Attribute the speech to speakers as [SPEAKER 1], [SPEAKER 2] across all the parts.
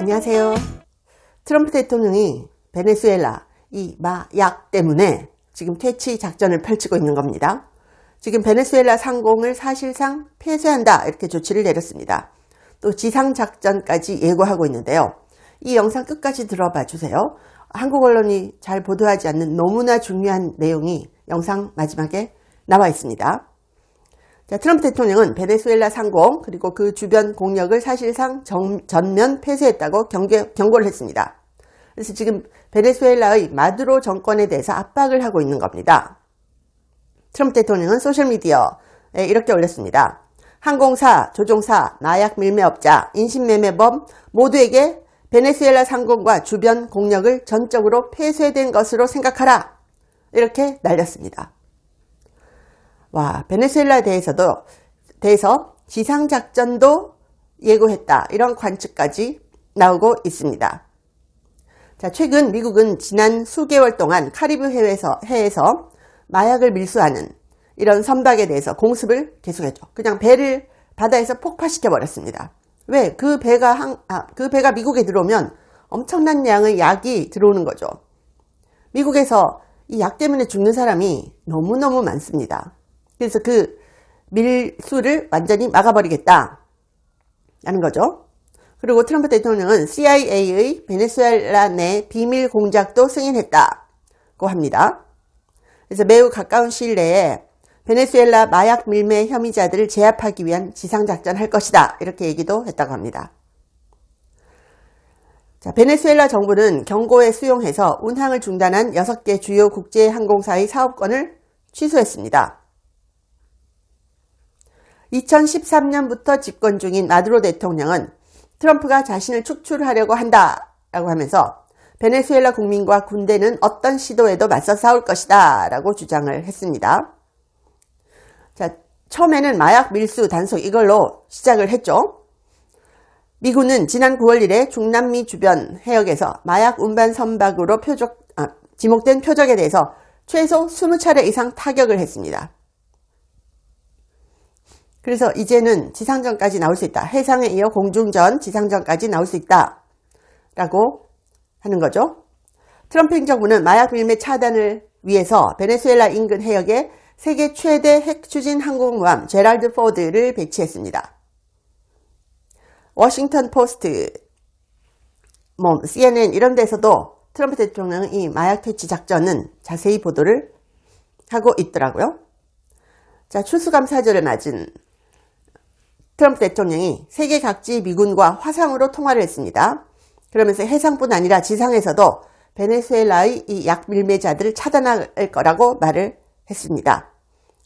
[SPEAKER 1] 안녕하세요. 트럼프 대통령이 베네수엘라 이 마약 때문에 지금 퇴치 작전을 펼치고 있는 겁니다. 지금 베네수엘라 상공을 사실상 폐쇄한다 이렇게 조치를 내렸습니다. 또 지상 작전까지 예고하고 있는데요. 이 영상 끝까지 들어봐 주세요. 한국 언론이 잘 보도하지 않는 너무나 중요한 내용이 영상 마지막에 나와 있습니다. 자, 트럼프 대통령은 베네수엘라 상공 그리고 그 주변 공력을 사실상 정, 전면 폐쇄했다고 경계, 경고를 했습니다. 그래서 지금 베네수엘라의 마두로 정권에 대해서 압박을 하고 있는 겁니다. 트럼프 대통령은 소셜미디어에 이렇게 올렸습니다. 항공사, 조종사, 마약 밀매업자, 인신매매범 모두에게 베네수엘라 상공과 주변 공력을 전적으로 폐쇄된 것으로 생각하라. 이렇게 날렸습니다. 와, 베네수엘라에 대해서도, 대해서 지상작전도 예고했다. 이런 관측까지 나오고 있습니다. 자, 최근 미국은 지난 수개월 동안 카리브 해에서, 해에서 마약을 밀수하는 이런 선박에 대해서 공습을 계속했죠. 그냥 배를 바다에서 폭파시켜 버렸습니다. 왜? 그 배가 한, 아, 그 배가 미국에 들어오면 엄청난 양의 약이 들어오는 거죠. 미국에서 이 약 때문에 죽는 사람이 너무너무 많습니다. 그래서 그 밀수를 완전히 막아버리겠다. 라는 거죠. 그리고 트럼프 대통령은 CIA의 베네수엘라 내 비밀 공작도 승인했다고 합니다. 그래서 매우 가까운 시일 내에 베네수엘라 마약 밀매 혐의자들을 제압하기 위한 지상작전 할 것이다. 이렇게 얘기도 했다고 합니다. 자, 베네수엘라 정부는 경고에 수용해서 운항을 중단한 6개 주요 국제 항공사의 사업권을 취소했습니다. 2013년부터 집권 중인 마두로 대통령은 트럼프가 자신을 축출하려고 한다라고 하면서 베네수엘라 국민과 군대는 어떤 시도에도 맞서 싸울 것이다 라고 주장을 했습니다. 자, 처음에는 마약 밀수 단속 이걸로 시작을 했죠. 미군은 지난 9월 1일 중남미 주변 해역에서 마약 운반 선박으로 표적, 아, 지목된 표적에 대해서 최소 20차례 이상 타격을 했습니다. 그래서 이제는 지상전까지 나올 수 있다. 해상에 이어 공중전, 지상전까지 나올 수 있다. 라고 하는 거죠. 트럼프 행정부는 마약 밀매 차단을 위해서 베네수엘라 인근 해역에 세계 최대 핵 추진 항공모함 제랄드 포드를 배치했습니다. 워싱턴 포스트, 뭐 CNN 이런 데서도 트럼프 대통령은 이 마약 퇴치 작전은 자세히 보도를 하고 있더라고요. 자, 추수감사절을 맞은 트럼프 대통령이 세계 각지 미군과 화상으로 통화를 했습니다. 그러면서 해상뿐 아니라 지상에서도 베네수엘라의 이 약 밀매자들을 차단할 거라고 말을 했습니다.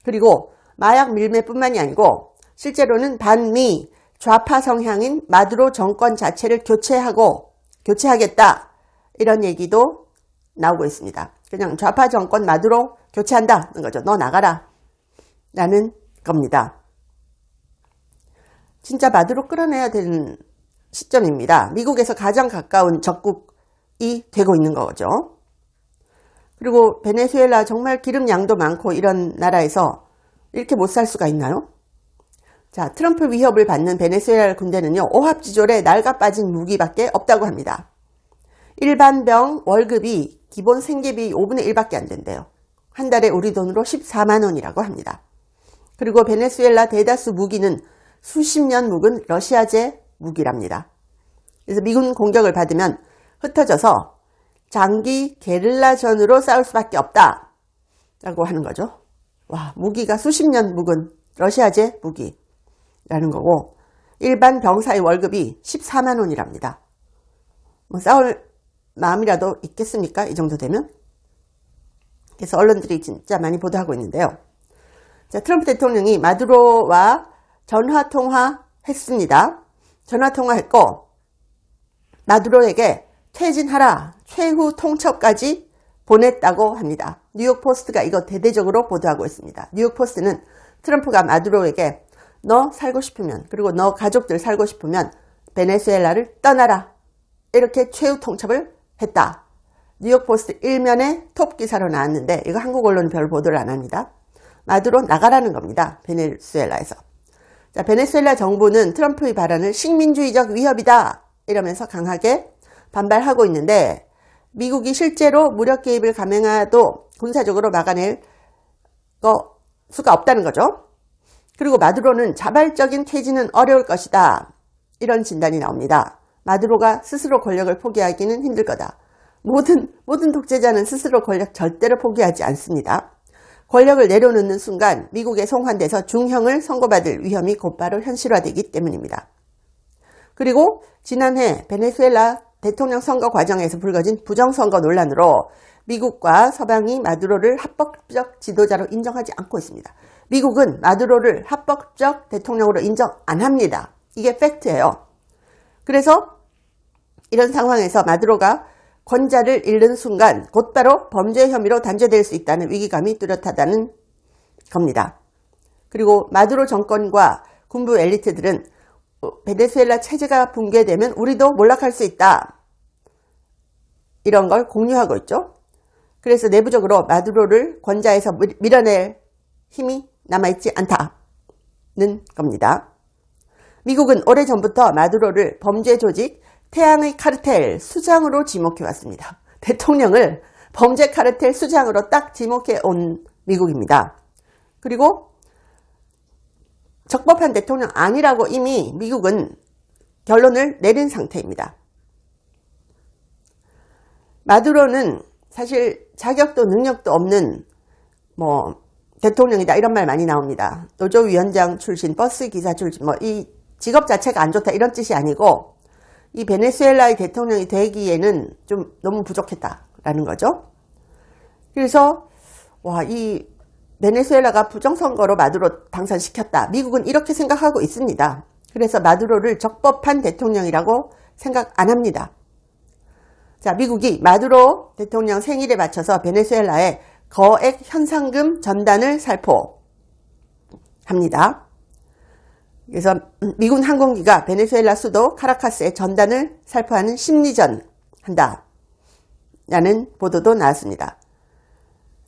[SPEAKER 1] 그리고 마약 밀매뿐만이 아니고 실제로는 반미 좌파 성향인 마두로 정권 자체를 교체하고 교체하겠다 이런 얘기도 나오고 있습니다. 그냥 좌파 정권 마두로 교체한다는 거죠. 너 나가라 라는 겁니다. 진짜 마두로 끌어내야 되는 시점입니다. 미국에서 가장 가까운 적국이 되고 있는 거죠. 그리고 베네수엘라 정말 기름 양도 많고 이런 나라에서 이렇게 못 살 수가 있나요? 자, 트럼프 위협을 받는 베네수엘라 군대는요, 오합지졸에 낡아 빠진 무기밖에 없다고 합니다. 일반 병 월급이 기본 생계비 5분의 1밖에 안 된대요. 한 달에 우리 돈으로 14만 원이라고 합니다. 그리고 베네수엘라 대다수 무기는 수십 년 묵은 러시아제 무기랍니다. 그래서 미군 공격을 받으면 흩어져서 장기 게릴라전으로 싸울 수밖에 없다. 라고 하는 거죠. 와, 무기가 수십 년 묵은 러시아제 무기라는 거고, 일반 병사의 월급이 14만 원이랍니다. 뭐 싸울 마음이라도 있겠습니까? 이 정도 되면? 그래서 언론들이 진짜 많이 보도하고 있는데요. 자, 트럼프 대통령이 마두로와 전화 통화했습니다. 전화 통화했고 마두로에게 퇴진하라 최후 통첩까지 보냈다고 합니다. 뉴욕 포스트가 이거 대대적으로 보도하고 있습니다. 뉴욕 포스트는 트럼프가 마두로에게 너 살고 싶으면 그리고 너 가족들 살고 싶으면 베네수엘라를 떠나라 이렇게 최후 통첩을 했다. 뉴욕 포스트 일면에 톱 기사로 나왔는데 이거 한국 언론 별 보도를 안 합니다. 마두로 나가라는 겁니다. 베네수엘라에서. 자, 베네수엘라 정부는 트럼프의 발언을 식민주의적 위협이다 이러면서 강하게 반발하고 있는데 미국이 실제로 무력 개입을 감행하도 군사적으로 막아낼 거 수가 없다는 거죠. 그리고 마두로는 자발적인 퇴진은 어려울 것이다. 이런 진단이 나옵니다. 마두로가 스스로 권력을 포기하기는 힘들 거다. 모든, 모든 독재자는 스스로 권력 절대로 포기하지 않습니다. 권력을 내려놓는 순간 미국에 송환돼서 중형을 선고받을 위험이 곧바로 현실화되기 때문입니다. 그리고 지난해 베네수엘라 대통령 선거 과정에서 불거진 부정선거 논란으로 미국과 서방이 마두로를 합법적 지도자로 인정하지 않고 있습니다. 미국은 마두로를 합법적 대통령으로 인정 안 합니다. 이게 팩트예요. 그래서 이런 상황에서 마두로가 권자를 잃는 순간 곧바로 범죄 혐의로 단죄될 수 있다는 위기감이 뚜렷하다는 겁니다. 그리고 마두로 정권과 군부 엘리트들은 베네수엘라 체제가 붕괴되면 우리도 몰락할 수 있다. 이런 걸 공유하고 있죠. 그래서 내부적으로 마두로를 권자에서 밀어낼 힘이 남아있지 않다는 겁니다. 미국은 오래전부터 마두로를 범죄 조직 태양의 카르텔 수장으로 지목해 왔습니다. 대통령을 범죄 카르텔 수장으로 딱 지목해 온 미국입니다. 그리고 적법한 대통령 아니라고 이미 미국은 결론을 내린 상태입니다. 마두로는 사실 자격도 능력도 없는 뭐 대통령이다 이런 말 많이 나옵니다. 노조위원장 출신, 버스 기사 출신, 뭐 이 직업 자체가 안 좋다 이런 뜻이 아니고 이 베네수엘라의 대통령이 되기에는 좀 너무 부족했다라는 거죠. 그래서 와 이 베네수엘라가 부정선거로 마두로 당선시켰다. 미국은 이렇게 생각하고 있습니다. 그래서 마두로를 적법한 대통령이라고 생각 안 합니다. 자, 미국이 마두로 대통령 생일에 맞춰서 베네수엘라에 거액 현상금 전단을 살포합니다. 그래서 미군 항공기가 베네수엘라 수도 카라카스에 전단을 살포하는 심리전 한다. 라는 보도도 나왔습니다.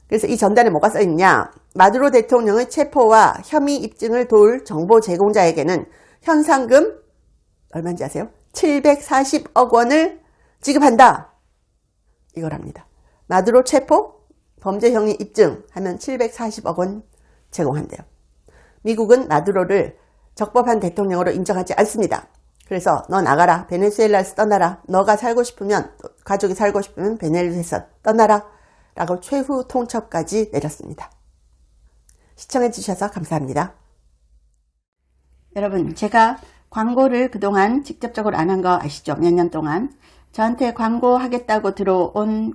[SPEAKER 1] 그래서 이 전단에 뭐가 써 있냐? 마두로 대통령의 체포와 혐의 입증을 도울 정보 제공자에게는 현상금 얼마인지 아세요? 740억 원을 지급한다. 이걸 합니다. 마두로 체포, 범죄 혐의 입증 하면 740억 원 제공한대요. 미국은 마두로를 적법한 대통령으로 인정하지 않습니다. 그래서 너 나가라. 베네수엘라에서 떠나라. 너가 살고 싶으면 가족이 살고 싶으면 베네수엘에서 떠나라. 라고 최후 통첩까지 내렸습니다. 시청해 주셔서 감사합니다.
[SPEAKER 2] 여러분, 제가 광고를 그동안 직접적으로 안 한 거 아시죠? 몇 년 동안. 저한테 광고하겠다고 들어온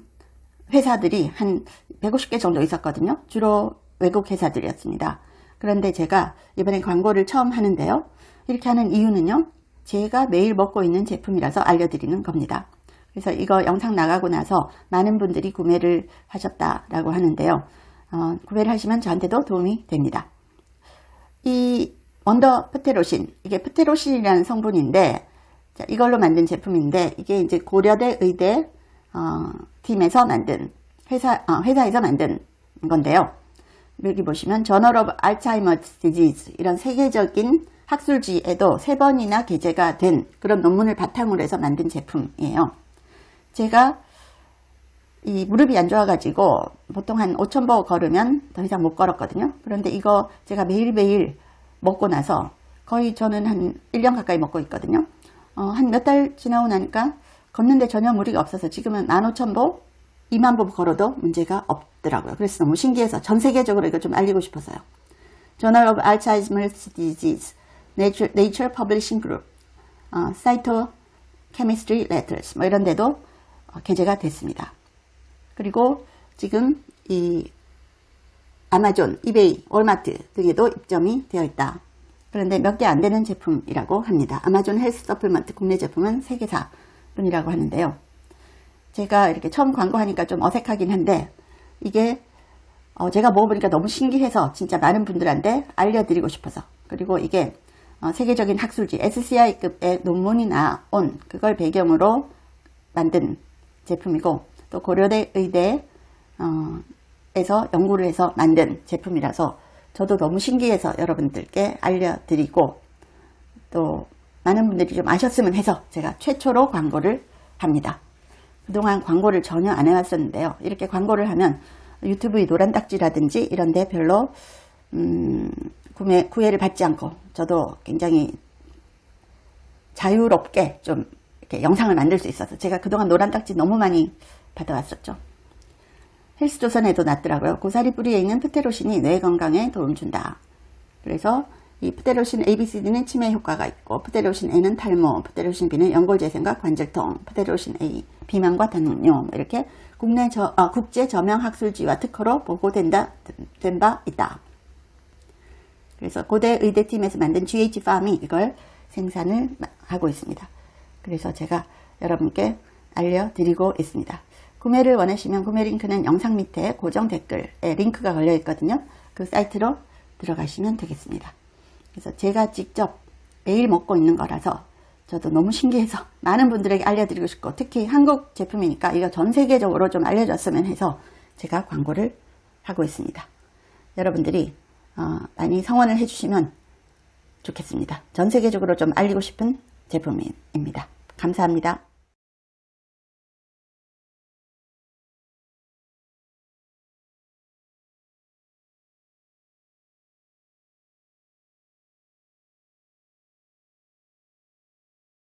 [SPEAKER 2] 회사들이 한 150개 정도 있었거든요. 주로 외국 회사들이었습니다. 그런데 제가 이번엔 광고를 처음 하는데요. 이렇게 하는 이유는요. 제가 매일 먹고 있는 제품이라서 알려드리는 겁니다. 그래서 이거 영상 나가고 나서 많은 분들이 구매를 하셨다라고 하는데요. 어, 구매를 하시면 저한테도 도움이 됩니다. 이 원더 프테로신, 이게 프테로신이라는 성분인데 자, 이걸로 만든 제품인데 이게 이제 고려대 의대 어, 팀에서 만든 회사 어, 회사에서 만든 건데요. 여기 보시면 저널 오브 알츠하이머스 디지즈 이런 세계적인 학술지에도 세 번이나 게재가 된 그런 논문을 바탕으로 해서 만든 제품이에요. 제가 이 무릎이 안 좋아가지고 보통 한 5,000보 걸으면 더 이상 못 걸었거든요. 그런데 이거 제가 매일매일 먹고 나서 거의 저는 한 1년 가까이 먹고 있거든요. 어, 한 몇 달 지나고 나니까 걷는데 전혀 무리가 없어서 지금은 15,000보, 2만 보 걸어도 문제가 없더라고요. 그래서 너무 신기해서 전 세계적으로 이거 좀 알리고 싶어서요. Journal of Alzheimer's Disease, Nature, Nature Publishing Group, 어, Cytochemistry Letters 뭐 이런 데도 어, 게재가 됐습니다. 그리고 지금 이 아마존, 이베이, 월마트 등에도 입점이 되어 있다. 그런데 몇 개 안 되는 제품이라고 합니다. 아마존 헬스 서플먼트 국내 제품은 3개사 뿐이라고 하는데요. 제가 이렇게 처음 광고하니까 좀 어색하긴 한데 이게 어 제가 먹어보니까 너무 신기해서 진짜 많은 분들한테 알려드리고 싶어서 그리고 이게 어 세계적인 학술지 SCI급의 논문이 나온 그걸 배경으로 만든 제품이고 또 고려대 의대 어 에서 연구를 해서 만든 제품이라서 저도 너무 신기해서 여러분들께 알려드리고 또 많은 분들이 좀 아셨으면 해서 제가 최초로 광고를 합니다. 그동안 광고를 전혀 안 해왔었는데요. 이렇게 광고를 하면 유튜브의 노란 딱지라든지 이런 데 별로 음, 구매 구애를 받지 않고 저도 굉장히 자유롭게 좀 이렇게 영상을 만들 수 있어서 제가 그동안 노란 딱지 너무 많이 받아왔었죠. 헬스조선에도 났더라고요. 고사리 뿌리에 있는 프테로신이 뇌 건강에 도움 준다. 그래서 이 프테로신 ABCD는 치매 효과가 있고 프테로신 A는 탈모, 프테로신 B는 연골 재생과 관절통, 프테로신 A 비만과 당뇨 뭐 이렇게 국내 저, 아, 국제 저명 학술지와 특허로 보고된다 된 바 있다. 그래서 고대 의대팀에서 만든 GH팜이 이걸 생산을 하고 있습니다. 그래서 제가 여러분께 알려드리고 있습니다. 구매를 원하시면 구매 링크는 영상 밑에 고정 댓글에 링크가 걸려 있거든요. 그 사이트로 들어가시면 되겠습니다. 그래서 제가 직접 매일 먹고 있는 거라서 저도 너무 신기해서 많은 분들에게 알려드리고 싶고 특히 한국 제품이니까 이거 전 세계적으로 좀 알려졌으면 해서 제가 광고를 하고 있습니다. 여러분들이 어, 많이 성원을 해주시면 좋겠습니다. 전 세계적으로 좀 알리고 싶은 제품입니다. 감사합니다.